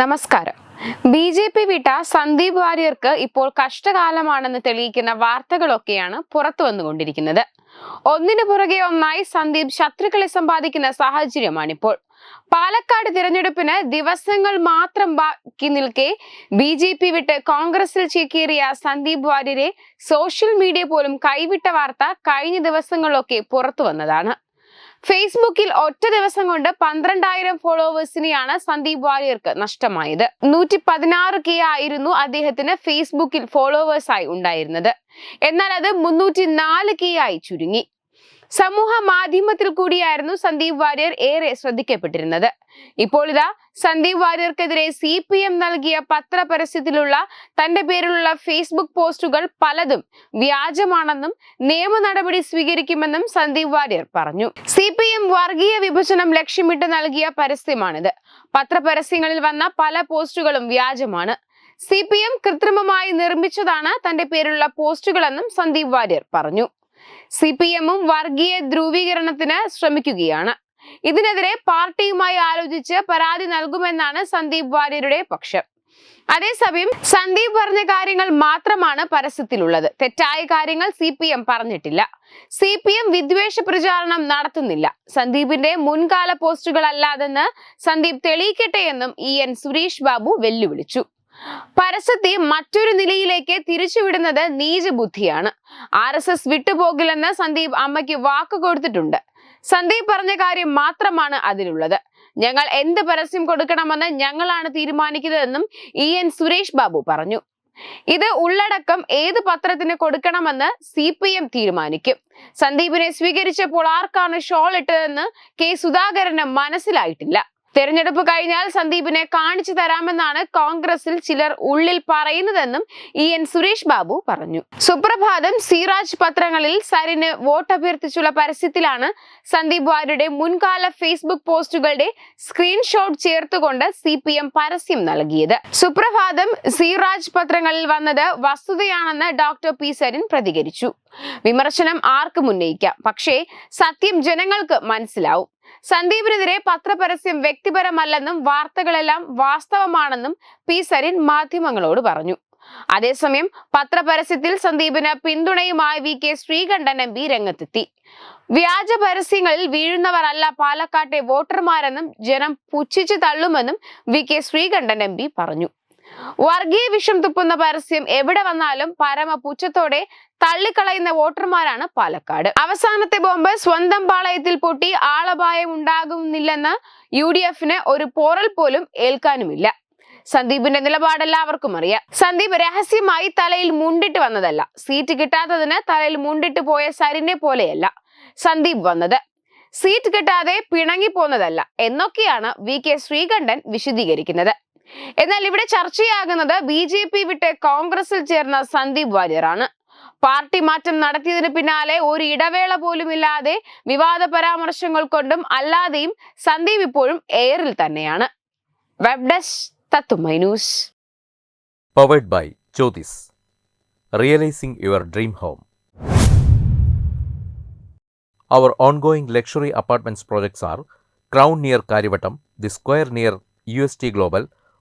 നമസ്കാരം. B J P വിട്ട സന്ദീപ് വാര്യർക്ക് ഇപ്പോൾ കഷ്ടകാലമാണെന്ന് തെളിയിക്കുന്ന വാർത്തകളൊക്കെയാണ് പുറത്തു വന്നുകൊണ്ടിരിക്കുന്നത്. ഒന്നിനു പുറകെ ഒന്നായി സന്ദീപ് ശത്രുക്കളെ സമ്പാദിക്കുന്ന സാഹചര്യമാണിപ്പോൾ. പാലക്കാട് തിരഞ്ഞെടുപ്പിന് ദിവസങ്ങൾ മാത്രം ബാക്കി നിൽക്കെ ബി ജെ പി വിട്ട് കോൺഗ്രസിൽ ചേക്കേറിയ സന്ദീപ് വാര്യരെ സോഷ്യൽ മീഡിയ പോലും കൈവിട്ട വാർത്ത കഴിഞ്ഞ ദിവസങ്ങളിലൊക്കെ പുറത്തു വന്നതാണ്. ഫേസ്ബുക്കിൽ ഒറ്റ ദിവസം കൊണ്ട് പന്ത്രണ്ടായിരം ഫോളോവേഴ്സിനെയാണ് സന്ദീപ് വാര്യർക്ക് നഷ്ടമായത്. നൂറ്റി പതിനാറ് കെ ആയിരുന്നു അദ്ദേഹത്തിന് ഫേസ്ബുക്കിൽ ഫോളോവേഴ്സായി ഉണ്ടായിരുന്നത്. എന്നാൽ അത് മുന്നൂറ്റി നാല് കെ ആയി ചുരുങ്ങി. സമൂഹ മാധ്യമത്തിൽ കൂടിയായിരുന്നു സന്ദീപ് വാര്യർ ഏറെ ശ്രദ്ധിക്കപ്പെട്ടിരുന്നത്. ഇപ്പോൾ ഇതാ സന്ദീപ് വാര്യർക്കെതിരെ സി പി എം നൽകിയ പത്രപരസ്യത്തിലുള്ള തന്റെ പേരിലുള്ള ഫേസ്ബുക്ക് പോസ്റ്റുകൾ പലതും വ്യാജമാണെന്നും നിയമ നടപടി സ്വീകരിക്കുമെന്നും സന്ദീപ് വാര്യർ പറഞ്ഞു. സി പി എം വർഗീയ വിഭജനം ലക്ഷ്യമിട്ട് നൽകിയ പരസ്യമാണിത്. പത്രപരസ്യങ്ങളിൽ വന്ന പല പോസ്റ്റുകളും വ്യാജമാണ്. സി പി എം കൃത്രിമമായി നിർമ്മിച്ചതാണ് തന്റെ പേരിലുള്ള പോസ്റ്റുകളെന്നും സന്ദീപ് വാര്യർ പറഞ്ഞു. സി പി എമ്മും വർഗീയ ധ്രുവീകരണത്തിന് ശ്രമിക്കുകയാണ്. ഇതിനെതിരെ പാർട്ടിയുമായി ആലോചിച്ച് പരാതി നൽകുമെന്നാണ് സന്ദീപ് വാര്യരുടെ പക്ഷം. അതേസമയം സന്ദീപ് പറഞ്ഞ കാര്യങ്ങൾ മാത്രമാണ് പരസ്യത്തിലുള്ളത്. തെറ്റായ കാര്യങ്ങൾ സി പി എം പറഞ്ഞിട്ടില്ല. സി പി എം വിദ്വേഷ പ്രചാരണം നടത്തുന്നില്ല. സന്ദീപിന്റെ മുൻകാല പോസ്റ്റുകൾ അല്ലാതെന്ന് സന്ദീപ് തെളിയിക്കട്ടെ എന്നും ഇ എൻ സുരേഷ് ബാബു വെല്ലുവിളിച്ചു. പരസ്യത്തെ മറ്റൊരു നിലയിലേക്ക് തിരിച്ചുവിടുന്നത് നീചബുദ്ധിയാണ്. ആർ എസ് എസ് വിട്ടുപോകില്ലെന്ന് സന്ദീപ് അമ്മയ്ക്ക് വാക്ക് കൊടുത്തിട്ടുണ്ട്. സന്ദീപ് പറഞ്ഞ കാര്യം മാത്രമാണ് അതിലുള്ളത്. ഞങ്ങൾ എന്ത് പരസ്യം കൊടുക്കണമെന്ന് ഞങ്ങളാണ് തീരുമാനിക്കുന്നതെന്നും ഇ. എൻ. സുരേഷ് ബാബു പറഞ്ഞു. ഇത് ഉള്ളടക്കം ഏത് പത്രത്തിന് കൊടുക്കണമെന്ന് സി. പി. എം തീരുമാനിക്കും. സന്ദീപിനെ സ്വീകരിച്ചപ്പോൾ ആർക്കാണ് ഷോൾ ഇട്ടതെന്ന് കെ. സുധാകരന് മനസ്സിലായിട്ടില്ല. തെരഞ്ഞെടുപ്പ് കഴിഞ്ഞാൽ സന്ദീപിനെ കാണിച്ചു തരാമെന്നാണ് കോൺഗ്രസിൽ ചിലർ ഉള്ളിൽ പറയുന്നതെന്നും ഇ എൻ സുരേഷ് ബാബു പറഞ്ഞു. സുപ്രഭാതം സിറാജ് പത്രങ്ങളിൽ സരിന് വോട്ട് അഭ്യർത്ഥിച്ചുള്ള പരസ്യത്തിലാണ് സന്ദീപ് വാര്യരുടെ മുൻകാല ഫേസ്ബുക്ക് പോസ്റ്റുകളുടെ സ്ക്രീൻഷോട്ട് ചേർത്തുകൊണ്ട് സി പി എം പരസ്യം നൽകിയത്. സുപ്രഭാതം സിറാജ് പത്രങ്ങളിൽ വന്നത് വസ്തുതയാണെന്ന് ഡോക്ടർ പി സരിൻ പ്രതികരിച്ചു. വിമർശനം ആർക്കും ഉന്നയിക്കാം. പക്ഷേ സത്യം ജനങ്ങൾക്ക് മനസ്സിലാവും. സന്ദീപിനെതിരെ പത്രപരസ്യം വ്യക്തിപരമല്ലെന്നും വാർത്തകളെല്ലാം വാസ്തവമാണെന്നും പി സരിൻ മാധ്യമങ്ങളോട് പറഞ്ഞു. അതേസമയം പത്രപരസ്യത്തിൽ സന്ദീപിന് പിന്തുണയുമായി V K Sreekandan M P രംഗത്തെത്തി. വ്യാജ പരസ്യങ്ങളിൽ വീഴുന്നവരല്ല പാലക്കാട്ടെ വോട്ടർമാരെന്നും ജനം പുച്ഛിച്ചു തള്ളുമെന്നും V K Sreekandan M P പറഞ്ഞു. വർഗീയ വിഷം തുപ്പുന്ന പരസ്യം എവിടെ വന്നാലും പരമ പുച്ഛത്തോടെ തള്ളിക്കളയുന്ന വോട്ടർമാരാണ് പാലക്കാട്. അവസാനത്തെ ബോംബ് സ്വന്തം പാളയത്തിൽ പൊട്ടി ആളപായം ഉണ്ടാകുന്നില്ലെന്ന് യു ഡി എഫിന് ഒരു പോറൽ പോലും ഏൽക്കാനുമില്ല. സന്ദീപിന്റെ നിലപാട് എല്ലാവർക്കും അറിയാം. സന്ദീപ് രഹസ്യമായി തലയിൽ മുണ്ടിട്ട് വന്നതല്ല. സീറ്റ് കിട്ടാത്തതിന് തലയിൽ മുണ്ടിട്ട് പോയ സരിനെ പോലെയല്ല സന്ദീപ് വന്നത്. സീറ്റ് കിട്ടാതെ പിണങ്ങി പോന്നതല്ല. എന്നൊക്കെയാണ് വി കെ ശ്രീകണ്ഠൻ വിശദീകരിക്കുന്നത്. എന്നാൽ ഇവിടെ ചർച്ചയാകുന്നത് ബി ജെ പി വിട്ട് കോൺഗ്രസിൽ ചേർന്ന സന്ദീപ് വാര്യറാണ് പാർട്ടി മാറ്റം നടത്തിയതിന് പിന്നാലെ ഒരു ഇടവേള പോലും ഇല്ലാതെ വിവാദ പരാമർശങ്ങൾ കൊണ്ടും അല്ലാതെയും സന്ദീപ് ഇപ്പോഴും എയറിൽ തന്നെയാണ്. Web desk Tatwamayi news. Powered by Jyothis realising your dream home Our ongoing luxury apartments projects are Crown